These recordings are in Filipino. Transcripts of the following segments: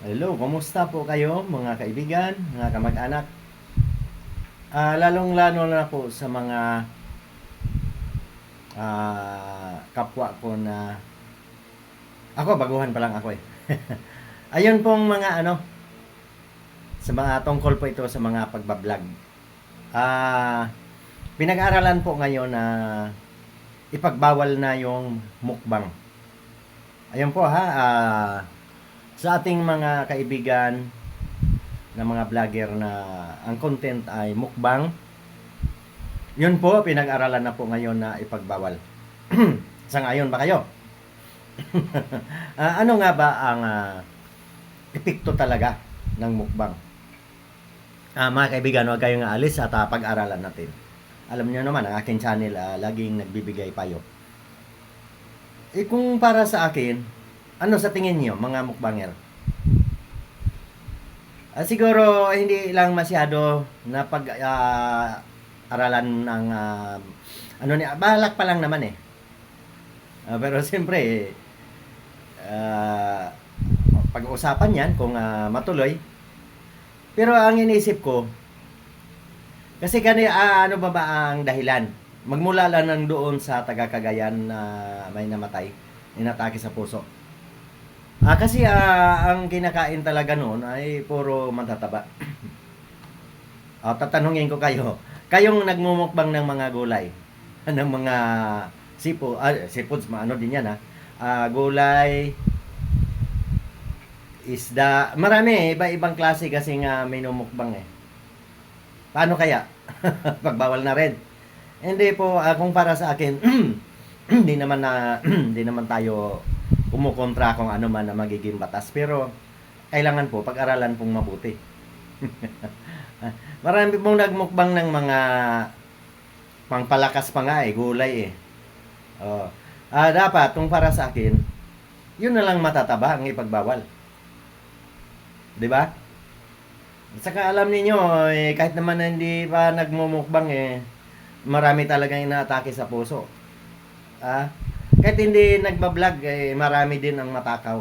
Hello, kumusta po kayo mga kaibigan, mga kamag-anak? Ah, lalong-lalo na po sa mga ah, kapwa ko na ako baguhan pa lang ako eh. Ayun pong mga ano sa mga tungkol po ito sa mga pagbablog. Ah, pinag-aralan po ngayon na ipagbawal na yung mukbang. Ayun po ha, ah, sa ating mga kaibigan na mga vlogger na ang content ay mukbang. Yun po, pinag-aralan na po ngayon na ipagbawal. sa ngayon ba kayo? Ah, ano nga ba ang ah, epekto talaga ng mukbang? Ah, mga kaibigan, huwag kayong aalis at ah, pag-aralan natin. Alam niyo naman, ang aking channel ah, laging nagbibigay payo. Eh kung para sa akin, ano sa tingin niyo mga mukbanger? Ah, siguro hindi lang masyado na pag ah, aralan ng ah, ano ni balak pa lang naman eh. Ah, pero siyempre ah, pag-uusapan 'yan kung ah, matuloy. Pero ang iniisip ko kasi kani ah, ano ba ba ang dahilan? Magmula lang ng doon sa taga Cagayan na may namatay, inatake sa puso. Ah, kasi ah, ang kinakain talaga noon ay puro matataba. Ah, tatanungin ko kayo, kayong nagmumukbang ng mga gulay, ng mga sipo, ah, seafoods, ano din yan ha, Ah, gulay, isda, marami, iba-ibang klase kasi nga minumukbang eh. Paano kaya? Pagbawal na rin. Hindi po, ah, kung para sa akin, hindi naman na, hindi naman tayo kumukontra kung ano man na magiging batas. Pero, kailangan po, pag-aralan pong mabuti. Marami pong nagmukbang ng mga pangpalakas pa nga eh, gulay eh. Oh. Ah, dapat, kung para sa akin, yun na lang matataba ang ipagbawal. 'Di ba? At Saka alam niyo eh, kahit naman na hindi pa nagmumukbang eh, marami talagang inaatake sa puso. Ah, kahit hindi nagbablog eh, marami din ang matakaw.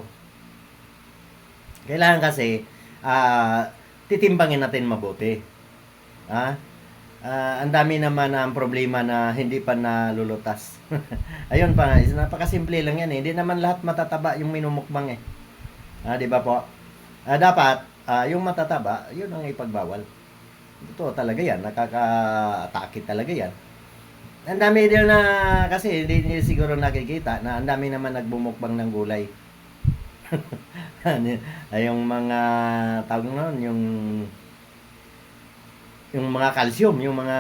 Kailangan kasi ah, titimbangin natin mabuti. Ah, ah, ang dami naman ang problema na hindi pa nalulutas. Ayun pa, is- napakasimple lang yan eh. Hindi naman lahat matataba yung minumukbang eh. Ah, di ba po? Ah, dapat ah, yung matataba, yun ang ipagbawal. Ito talaga yan, nakaka-atake talaga yan. Ang dami din na kasi hindi niyo siguro nakikita na ang dami naman nagbumukbang ng gulay. Ay, yung mga tawag noon, yung yung mga calcium, yung mga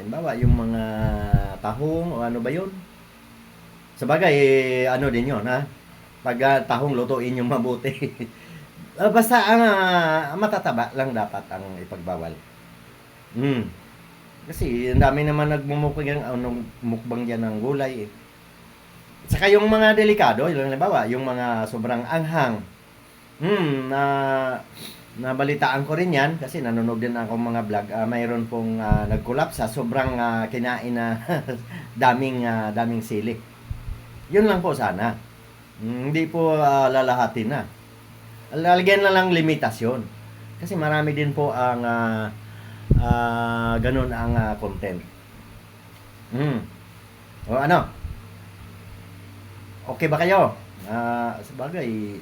halimbawa, yung mga tahong o ano ba yun? Sa bagay, eh, ano din yun, ha? Pag ah, tahong lutuin yung mabuti. Ah, basta ang ah, matataba lang dapat ang ipagbawal. Hmm. Kasi ang dami naman nagmumukbang ano, mukbang diyan ng gulay eh. Saka yung mga delikado, yung halimbawa, yung mga sobrang anghang. Hmm, na nabalitaan ko rin yan kasi nanonood din ako mga vlog. Ah, mayroon pong uh, nagkolapsa, sobrang ah, kinain na daming ah, daming sili. Yun lang po sana. Hmm, Hindi po ah, lalahatin na. Lalagyan na lang limitasyon. Kasi marami din po ang ah, ah, ganun ang ah, content. Hmm. O ano? Okay ba kayo? Ah, sabagay,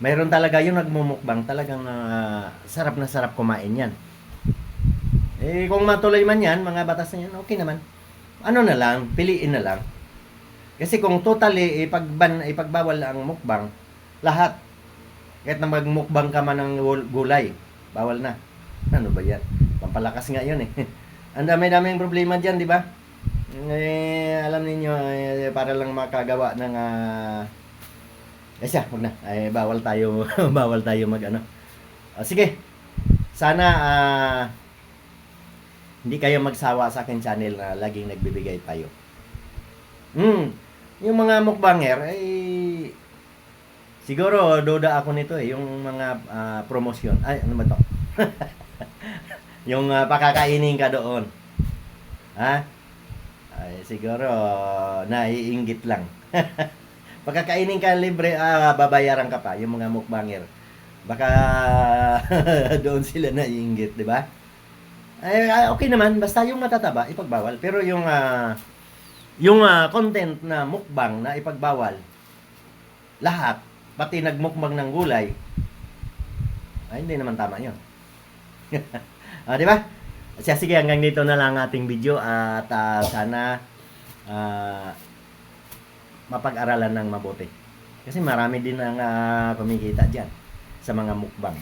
mayroon talaga yung nagmumukbang talagang ah, sarap na sarap kumain yan. Eh, kung matuloy man yan, mga batas na yan, okay naman. Ano na lang, piliin na lang. Kasi kung totally ipagban, ipagbawal ang mukbang, lahat, kahit na magmukbang ka man ng gul- gulay, bawal na. Ano ba yan? Pampalakas nga yun eh. Ang dami-daming problema dyan, di ba? Eh, alam ninyo, eh, para lang makagawa ng ah, eh siya, wag na. Ay, bawal tayo, bawal tayo mag ano. Ah, sige. Sana ah, hindi kayo magsawa sa akin channel na laging nagbibigay tayo. Hmm. Yung mga mukbanger ay siguro duda ako nito eh, yung mga ah, promosyon. Ay, ano ba to? yung ah, pakakainin ka doon. Ha? Ay, siguro naiinggit lang. Pagkakainin ka libre, ah, babayaran ka pa, yung mga mukbanger. Baka doon sila naiinggit, di ba? Ay, ah, okay naman, basta yung matataba, ipagbawal. Pero yung ah, yung ah, content na mukbang na ipagbawal, lahat, pati nagmukbang ng gulay, ay hindi naman tama yun. ah, di ba? Siya, sige, hanggang dito na lang ating video at ah, sana ah, mapag-aralan ng mabuti. Kasi marami din ang ah, kumikita dyan sa mga mukbang.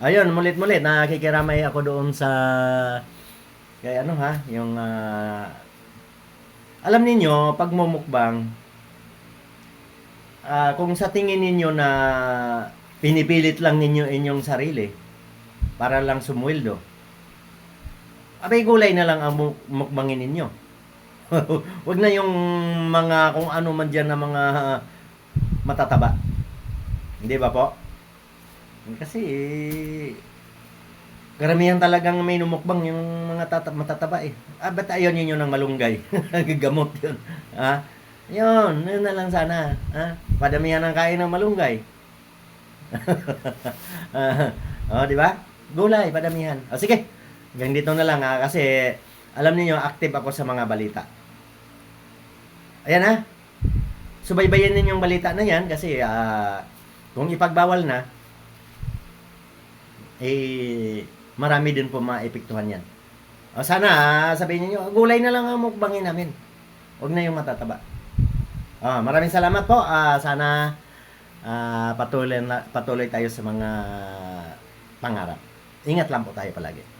Ayun, mulit-mulit, nakikiramay ako doon sa kay ano ha, yung ah, alam ninyo, pag mumukbang, ah, kung sa tingin ninyo na pinipilit lang ninyo inyong sarili para lang sumweldo, abay gulay na lang ang mu- mukbangin ninyo. Huwag na yung mga kung ano man dyan na mga matataba. Hindi ba po? Kasi karamihan talagang may numukbang yung mga tata- matataba eh. Ah, ba't ayaw ninyo ng malunggay? Gamot yun. Ah, yun, yun na lang sana. Ah, padamihan ang kain ng malunggay. Ah, oh, di ba? Gulay, padamihan. O sige, hanggang dito na lang ha, kasi alam niyo active ako sa mga balita. Ayan ha. Subaybayan ninyo yung balita na yan kasi ah, kung ipagbawal na, eh, marami din po maepektuhan yan. O sana, sabihin niyo gulay na lang ang mukbangin namin. Huwag na yung matataba. Ah, maraming salamat po. Ah, sana ah, patuloy, patuloy tayo sa mga pangarap. Ingat lang po tayo palagi.